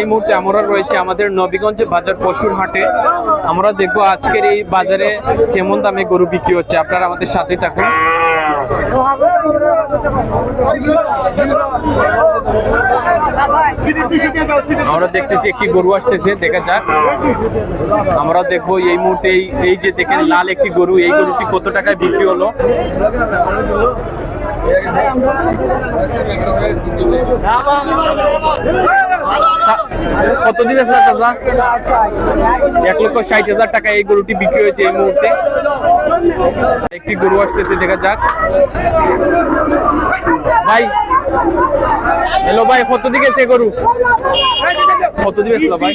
এই মুহূর্তে আমরা রয়েছে আমাদের নবীগঞ্জ বাজার পশুর হাটে। আমরা দেখব আজকের এই বাজারে কেমন দামে গরু বিক্রি হচ্ছে। আপনারা আমাদের সাথে থাকুন। আমরা দেখতেছি একটি গরু আসতেছে, দেখা যাক। আমরা দেখব এই মুহূর্তে এই যে দেখেন, লাল একটি গরু, এই গরুটি কত টাকায় বিক্রি হলো? কত দিন আছে চাচা? এক লক্ষ ষাট হাজার টাকা এই গরুটি বিক্রি হয়েছে এই মুহূর্তে। একটি গরু আসতেছে, দেখা যাক। ভাই হ্যালো ভাই কত দিকে সে গরু কত দিবে ভাই।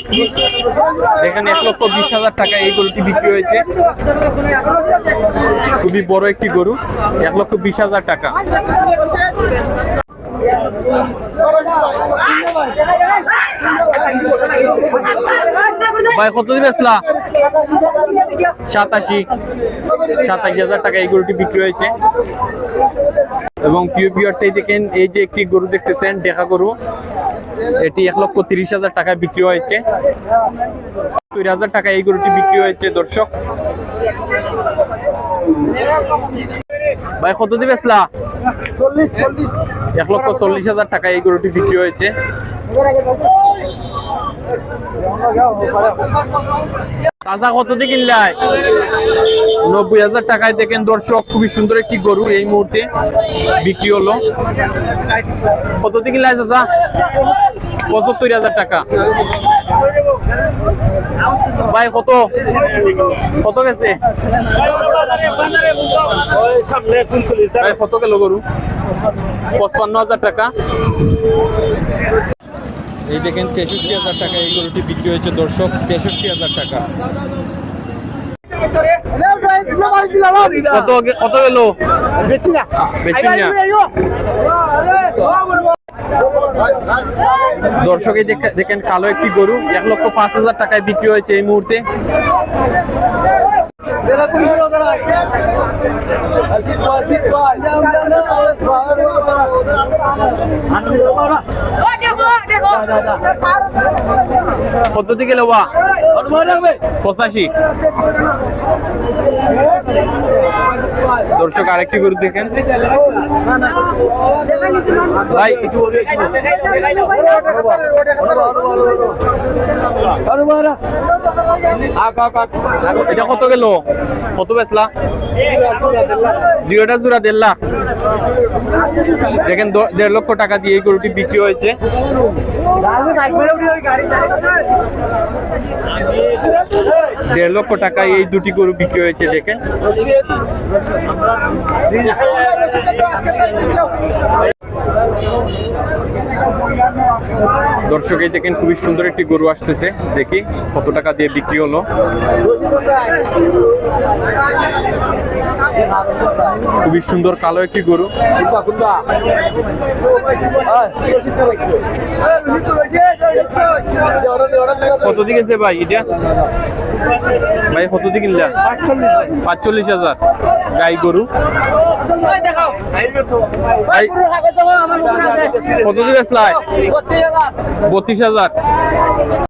এখানে এক লক্ষ বিশ হাজার টাকা এই গরুটি বিক্রি হয়েছে। খুবই বড় একটি গরু, এক লক্ষ বিশ হাজার টাকা। ভাই, কত দিবে সাতাশি। সাতাশি হাজার টাকা এই গরুটি বিক্রি হয়েছে। এবং পিও পিওর দেখেন, এই যে একটি গরু দেখতেছেন দেখা গরু, এটি এক লক্ষ তিরিশ হাজার টাকায় বিক্রি হয়েছে। দুই হাজার টাকা এই গরুটি বিক্রি হয়েছে, দর্শক। ভাই, কত দিবে এক লক্ষ চল্লিশ হাজার টাকা এই গরুটি বিক্রি হয়েছে। চাচা কত দিয়ে কিনলাই? নব্বই হাজার টাকায় দেখেন দর্শক, খুবই সুন্দর একটি গরু এই মুহূর্তে বিক্রি হলো। কত দিয়ে কিনলাই চাচা? পঁচাত্তর হাজার টাকা। ভাই, কত? কত গেছে? ভাই, কত গেল গরু? পঁচপান্ন হাজার টাকা। এই দেখেন তেষট্টি হাজার টাকা এই গরুটি বিক্রি হয়েছে দর্শক তেষট্টি হাজার টাকা। কত কত গেল? বেচি না দর্শক দেখেন কালো একটি গরু এক লক্ষ পাঁচ হাজার টাকায় বিক্রি হয়েছে এই মুহূর্তে। কত দিকে লোবা পঁচাশি। দর্শক আরেকটি গরু দেখেন। এটা কত গেল? কত বেচলা? দুইটা জোড়া দেড় লাখ। দেখেন দেড় লক্ষ টাকা দিয়ে এই গরুটি বিক্রি হয়েছে। দেড় লক্ষ টাকায় এই দুটি গরু বিক্রি হয়েছে দেখেন দর্শক, এই দেখেন খুবই সুন্দর একটি গরু আসতেছে। দেখি কত টাকা দিয়ে বিক্রি হলো। খুবই সুন্দর কালো একটি গরু। কত দিকে ভাই এটা? ভাই কত দিয়ে কিনলা? পাঁচচল্লিশ হাজার। গাই গরু। কত দিয়ে বেসলাই বত্রিশ হাজার।